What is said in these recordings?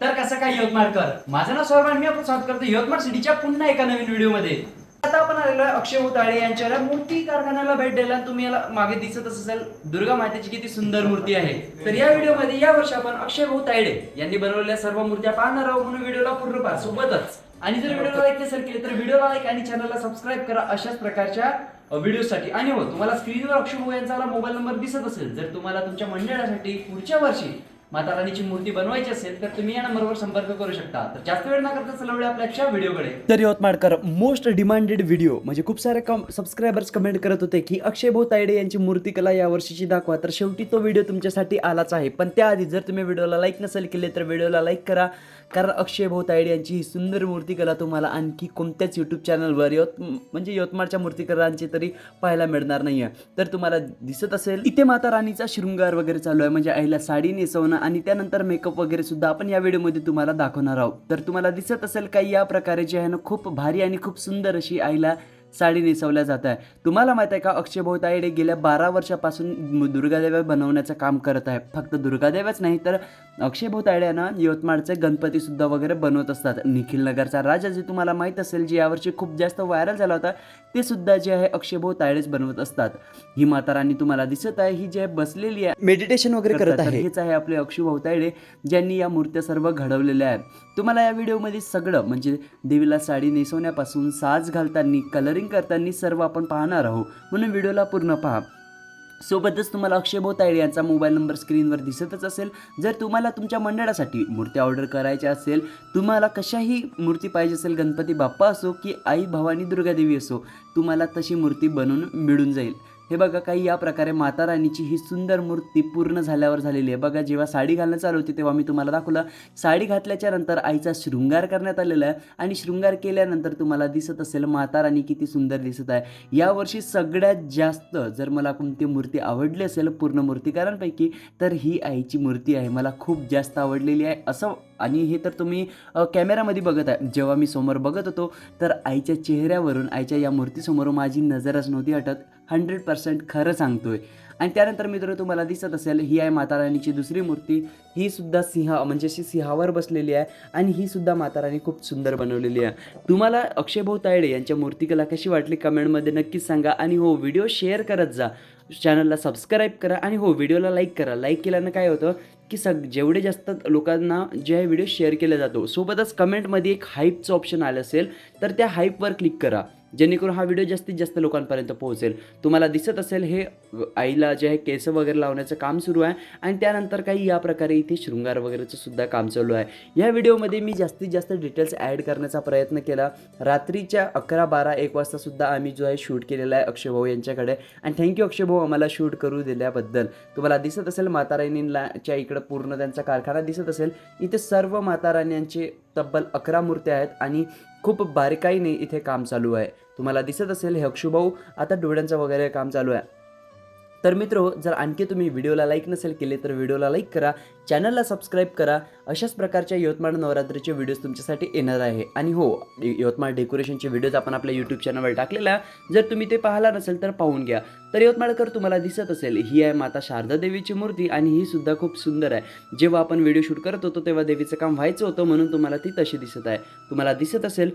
तर कसं काय यवतमाळकर माझं नाव सौरभ आणि मी आपण स्वागत करतो यवतमाळ सिटीच्या पुन्हा एका नवीन व्हिडिओमध्ये. आता आपण आलेलो आहे अक्षय भूताळे यांच्या मूर्ती कारखान्याला भेट द्यायला आणि तुम्ही याला मागे दिसत असेल दुर्गा मातेची किती सुंदर मूर्ती आहे. तर या व्हिडिओमध्ये या वर्षी आपण अक्षय भाऊ तायडे यांनी बनवलेल्या सर्व मूर्त्या पाहणार आहोत म्हणून व्हिडिओला पूर्ण पहा सोबतच. आणि जर व्हिडिओला लाईक नसेल केले तर व्हिडिओला लाईक आणि चॅनलला सबस्क्राईब करा अशाच प्रकारच्या व्हिडिओसाठी. आणि हो तुम्हाला स्क्रीनवर अक्षय भाऊ यांचा मोबाईल नंबर दिसत असेल जर तुम्हाला तुमच्या मंडळासाठी पुढच्या वर्षी माता राणीची मूर्ती बनवायची असेल तर तुम्ही या नंबरवर संपर्क करू शकता. तर जास्त वेळ न करता चला आपल्या व्हिडिओकडे. तर यवतमाळकर मोस्ट डिमांडेड व्हिडिओ म्हणजे खूप सारे कम सबस्क्रायबर्स कमेंट करत होते की अक्षय भाऊ तायडे यांची मूर्तिकला या वर्षीची दाखवा तर शेवटी तो व्हिडिओ तुमच्यासाठी आलाच आहे. पण त्याआधी जर तुम्ही व्हिडिओला लाईक नसेल केले तर व्हिडिओला लाईक करा. कारण अक्षय भाऊ तायडे यांची ही सुंदर मूर्तिकला तुम्हाला आणखी कोणत्याच यूट्यूब चॅनलवर यवत म्हणजे यवतमाळच्या मूर्तिकरांची तरी पाहायला मिळणार नाही आहे तर तुम्हाला दिसत असेल इथे माता राणीचा शृंगार वगैरे चालू आहे म्हणजे आईला साडी नेसवणं आणि त्यानंतर मेकअप वगैरे सुद्धा आपण या व्हिडिओमध्ये तुम्हाला दाखवणार आहोत. तर तुम्हाला दिसत असेल काही या प्रकारे जे आहे ना खूप भारी आणि खूप सुंदर अशी आईला साडी नेसवल्या जात आहे. तुम्हाला माहीत आहे का अक्षय भाऊ तायडे गेल्या बारा वर्षापासून दुर्गादेव्या बनवण्याचं काम करत आहे. फक्त दुर्गादेव्याच नाही तर अक्षय भाऊ तायडे ना यवतमाळचे गणपती सुद्धा वगैरे बनवत असतात. निखिल नगरचा राजा जे तुम्हाला माहीत असेल जे यावर्षी खूप जास्त व्हायरल झाला होता ते सुद्धा जे आहे अक्षय भाऊ तायडेच बनवत असतात. ही माता राणी तुम्हाला दिसत आहे ही जे आहे बसलेली आहे. मेडिटेशन वगैरे करत आहे. हेच आहे आपले अक्षय भाऊ तायडे ज्यांनी या मूर्त्या सर्व घडवलेल्या आहेत. तुम्हाला या व्हिडिओमध्ये सगळं म्हणजे देवीला साडी नेसवण्यापासून साज घालताना कलरिंग करताना सर्व आपण पाहणार आहोत. म्हणून व्हिडिओला पूर्ण पहा. सोबतच तुम्हाला अक्षय भाऊ यांचा मोबाईल नंबर स्क्रीनवर दिसतच असेल. जर तुम्हाला तुमच्या मंडळासाठी मूर्ती ऑर्डर करायच्या असेल तुम्हाला कशाही मूर्ती पाहिजे असेल गणपती बाप्पा असो की आई भवानी दुर्गादेवी असो तुम्हाला तशी मूर्ती बनवून मिळून जाईल. हे बघा काही या प्रकारे माता राणीची ही सुंदर मूर्ती पूर्ण झाल्यावर झालेली आहे. बघा जेव्हा साडी घालणं चालू होती तेव्हा मी तुम्हाला दाखवलं. साडी घातल्याच्या नंतर आईचा शृंगार करण्यात आलेला आहे आणि शृंगार केल्यानंतर तुम्हाला दिसत असेल माता राणी किती सुंदर दिसत आहे. यावर्षी सगळ्यात जास्त जर मला कोणती मूर्ती आवडली असेल पूर्ण मूर्तीकारांपैकी तर ही आईची मूर्ती आहे. मला खूप जास्त आवडलेली आहे. असं आणि हे तर तुम्ही कॅमेऱ्यामध्ये कॅमेरामध्ये बघत आहे. जेव्हा मी समोर बघत होतो तर आईच्या चेहऱ्यावरून आईच्या या मूर्तीसमोर माझी नजरच नव्हती हटत. हंड्रेड पर्सेंट खरं सांगतोय. आणि त्यानंतर मित्र तुम्हाला दिसत असेल ही आहे माता राणीची दुसरी मूर्ती. ही सुद्धा सिंह म्हणजे अशी सिंहावर बसलेली आहे आणि ही सुद्धा माता राणी खूप सुंदर बनवलेली आहे. तुम्हाला अक्षय भाऊ तायडे यांच्या मूर्तिकला कशी वाटली कमेंटमध्ये नक्कीच सांगा आणि हो व्हिडिओ शेअर करत जा. चॅनलला सबस्क्राईब करा आणि हो व्हिडिओला लाईक करा. लाईक केल्यानं काय होतं की सग जेवढे जास्त लोकांना जे आहे व्हिडिओ शेअर केला जातो सोबतच कमेंटमध्ये एक हाईपचं ऑप्शन आलं असेल तर त्या हाईपवर क्लिक करा. जेणेकरून हा व्हिडिओ जास्तीत जास्त लोकांपर्यंत पोहोचेल. तुम्हाला दिसत असेल हे आईला जे आहे केस वगैरे लावण्याचं काम सुरू आहे आणि त्यानंतर काही या प्रकारे इथे शृंगार वगैरेचं सुद्धा काम चालू आहे. या व्हिडिओमध्ये मी जास्तीत जास्त डिटेल्स ॲड करण्याचा प्रयत्न केला. रात्रीच्या अकरा बारा एक वाजतासुद्धा आम्ही जो आहे शूट केलेला आहे अक्षय भाऊ यांच्याकडे. आणि थँक्यू अक्षय भाऊ आम्हाला शूट करू दिल्याबद्दल. तुम्हाला दिसत असेल माताराणींच्या इकडं पूर्ण त्यांचा कारखाना दिसत असेल. इथे सर्व माताराण्यांचे तब्बल अकरा मूर्त्या आहेत आणि खूप बारीकाईने इथे काम चालू आहे. तुम्हाला दिसत असेल हे अक्षुभाऊ आता डोळ्यांचं वगैरे काम चालू आहे. तर मित्र जर आणखी तुम्ही व्हिडिओला लाईक नसेल केले तर व्हिडिओला लाईक करा चॅनलला सबस्क्राईब करा. अशाच प्रकारच्या यवतमाळ नवरात्रीचे व्हिडिओज तुमच्यासाठी येणार आहे. आणि हो यवतमाळ डेकोरेशनचे व्हिडिओज आपण आपल्या यूट्यूब चॅनलवर टाकलेला जर तुम्ही ते पाहिला नसेल तर पाहून घ्या. तर यवतमाळकर तुम्हाला दिसत असेल ही आहे माता शारदा देवीची मूर्ती आणि ही सुद्धा खूप सुंदर आहे. जेव्हा आपण व्हिडिओ शूट करत होतो तेव्हा देवीचं काम व्हायचं होतं म्हणून तुम्हाला ती तशी दिसत आहे. तुम्हाला दिसत असेल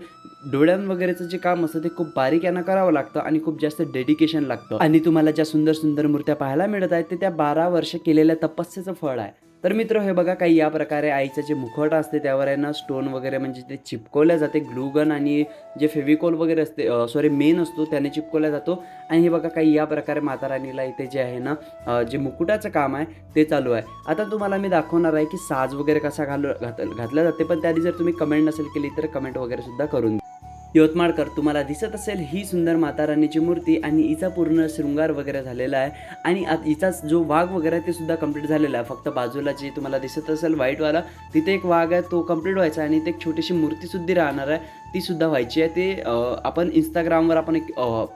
डोळ्यां वगैरेचं जे काम असतं ते खूप बारीक यानं करावं लागतं आणि खूप जास्त डेडिकेशन लागतं. आणि तुम्हाला ज्या सुंदर सुंदर मूर्त्या पाहायला मिळत आहेत ते त्या बारा वर्ष केलेल्या तपस्येचं फळ आहे. तर मित्र हे बघा काही या प्रकारे आईचं जे मुखवटा असते त्यावर आहे ना स्टोन वगैरे म्हणजे ते चिपकवल्या जाते. ग्लूगन आणि जे फेविकॉल वगैरे असते सॉरी मेन असतो त्याने चिपकवला जातो. आणि हे बघा काही या प्रकारे माता राणीला इथे जे आहे ना जे मुकुटाचं काम आहे ते चालू आहे. आता तुम्हाला मी दाखवणार आहे की साज वगैरे कसा घाल घात घातला जाते. पण त्याआधी जर तुम्ही कमेंट नसेल केली तर कमेंट वगैरे सुद्धा करून यवतमाळकर तुम्हाला दिसत असेल ही सुंदर माता राणीची मूर्ती आणि हिचा पूर्ण शृंगार वगैरे झालेला आहे. आणि हिचा जो वाघ वगैरे आहे ते सुद्धा कंप्लीट झालेला आहे. फक्त बाजूला जे तुम्हाला दिसत असेल व्हाईटवाला तिथे एक वाघ आहे तो कंप्लीट व्हायचा आणि ते एक छोटीशी मूर्ती सुद्धा राहणार आहे. ती सुद्धा व्हायची आहे. ते आपण इंस्टाग्रामवर आपण एक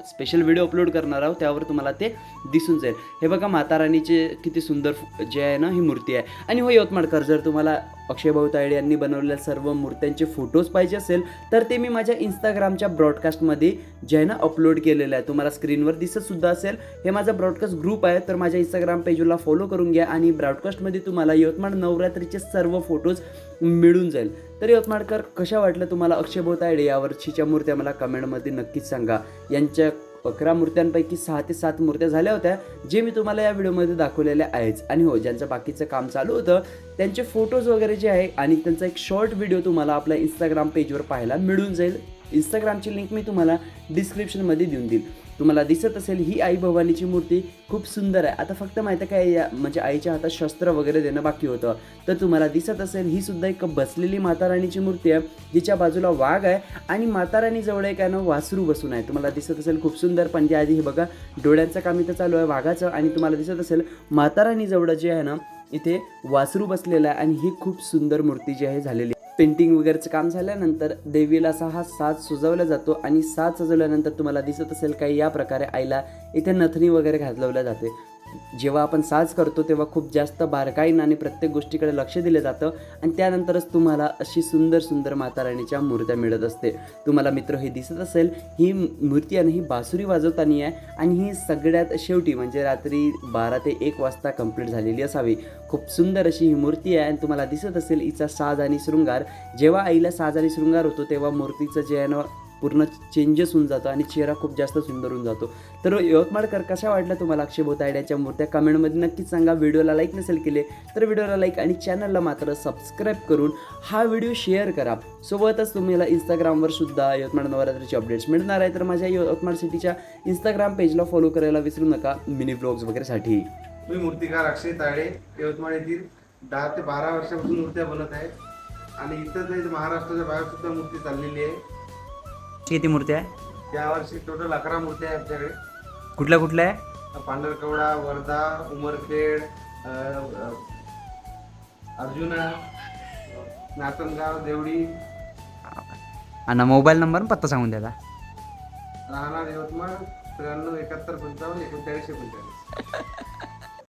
स्पेशल व्हिडिओ अपलोड करणार आहोत. त्यावर तुम्हाला ते दिसून जाईल. हे बघा माताराणीचे किती सुंदर जे आहे ना ही मूर्ती आहे. आणि हो यवतमाळकर जर तुम्हाला अक्षय भाऊ तायडे यांनी बनवलेल्या सर्व मूर्त्यांचे फोटोज पाहिजे असेल तर ते मी माझ्या इंस्टाग्रामच्या ब्रॉडकास्टमध्ये जे आहे ना अपलोड केलेलं आहे. तुम्हाला स्क्रीनवर दिसतसुद्धा असेल. हे माझा ब्रॉडकास्ट ग्रुप आहे तर माझ्या इंस्टाग्राम पेजला फॉलो करून घ्या आणि ब्रॉडकास्टमध्ये तुम्हाला यवतमाळ नवरात्रीचे सर्व फोटोज मिळून जाईल. तर यवतमाळकर कशा वाटलं तुम्हाला अक्षय भाऊ यावर्षीच्या मूर्त्या मला कमेंटमध्ये नक्कीच सांगा. यांच्या अकरा मूर्त्यांपैकी सहा ते सात मूर्त्या झाल्या होत्या जे मी तुम्हाला या व्हिडिओमध्ये दाखवलेल्या आहेच. आणि हो ज्यांचं बाकीचं काम चालू होतं त्यांचे फोटोज वगैरे जे आहे आणि त्यांचा एक शॉर्ट व्हिडिओ तुम्हाला आपल्या इंस्टाग्राम पेजवर पाहायला मिळून जाईल. इंस्टाग्रामची लिंक मी तुम्हाला डिस्क्रिप्शनमध्ये देऊन देईल. तुम्हाला दिसत असेल ही आई भवानीची मूर्ती खूप सुंदर आहे. आता फक्त माहिती आहे काय या म्हणजे आईच्या हातात शस्त्र वगैरे देणं बाकी होतं. तर तुम्हाला दिसत असेल ही सुद्धा एक बसलेली माता राणीची मूर्ती आहे जिच्या बाजूला वाघ आहे आणि माता जवळ एक आहे ना वासरू बसून आहे. तुम्हाला दिसत असेल खूप सुंदर पण त्याआधी हे बघा डोळ्यांचं काम इथं चालू आहे वाघाचं. आणि तुम्हाला दिसत असेल माता जवळ जे आहे ना इथे वासरू बसलेला आहे आणि ही खूप सुंदर मूर्ती जी आहे झालेली पेंटिंग वगैरेचं काम झाल्यानंतर देवीला असा हा साज सजवला जातो आणि साज सजवल्यानंतर तुम्हाला दिसत असेल काही या प्रकारे आईला इथे नथनी वगैरे घालवल्या जाते. जेव्हा आपण साज करतो तेव्हा खूप जास्त बारकाईनं आणि प्रत्येक गोष्टीकडे लक्ष दिलं जातं आणि त्यानंतरच तुम्हाला अशी सुंदर सुंदर माताराणीच्या मूर्त्या मिळत असते. तुम्हाला मित्र हे दिसत असेल ही मूर्ती आणि ही बासुरी वाजवताना आहे आणि ही सगळ्यात शेवटी म्हणजे रात्री बारा ते एक वाजता कंप्लीट झालेली असावी. खूप सुंदर अशी ही मूर्ती आहे आणि तुम्हाला दिसत असेल हिचा साज आणि शृंगार. जेव्हा आईला साज आणि शृंगार होतो तेव्हा मूर्तीचं जे आहे ना पूर्ण चेंजेस होऊन जातो आणि चेहरा खूप जास्त सुंदर होऊन जातो. तर यवतमाळकर कशा वाटल्या तुम्हाला अक्षय बोतायड्याच्या मूर्त्या? कमेंटमध्ये नक्कीच सांगा. व्हिडिओला लाईक नसेल केले तर व्हिडिओला लाईक आणि चॅनलला मात्र सबस्क्राईब करून हा व्हिडिओ शेअर करा. सोबतच तुम्हाला इंस्टाग्रामवर सुद्धा यवतमाळ नवरात्रीचे अपडेट्स मिळणार आहे तर माझ्या यवतमाळ सिटीच्या इंस्टाग्राम पेजला फॉलो करायला विसरू नका. मिनी ब्लॉग्स वगैरेसाठी. मी मूर्तिकार अक्षय ताळे यवतमाळ येथील दहा ते बारा वर्षापासून मूर्त्या बनत आहे आणि इथंच नाही तर महाराष्ट्राच्या बाहेर सुद्धा मूर्ती चाललेली आहे. किती मूर्ती आहे? यावर्षी टोटल अकरा मूर्त्या आहे आमच्याकडे कुठल्या कुठल्या आहे? पांढरकवडा वर्धा उमरखेड अ, अ, अर्जुना नातनगाव देवडी. आणि मोबाईल नंबर पत्ता सांगून द्या राहणार यवतमाळ त्र्याण्णव एकाहत्तर पंचावन्न एकोणचाळीस एकोणचाळीस.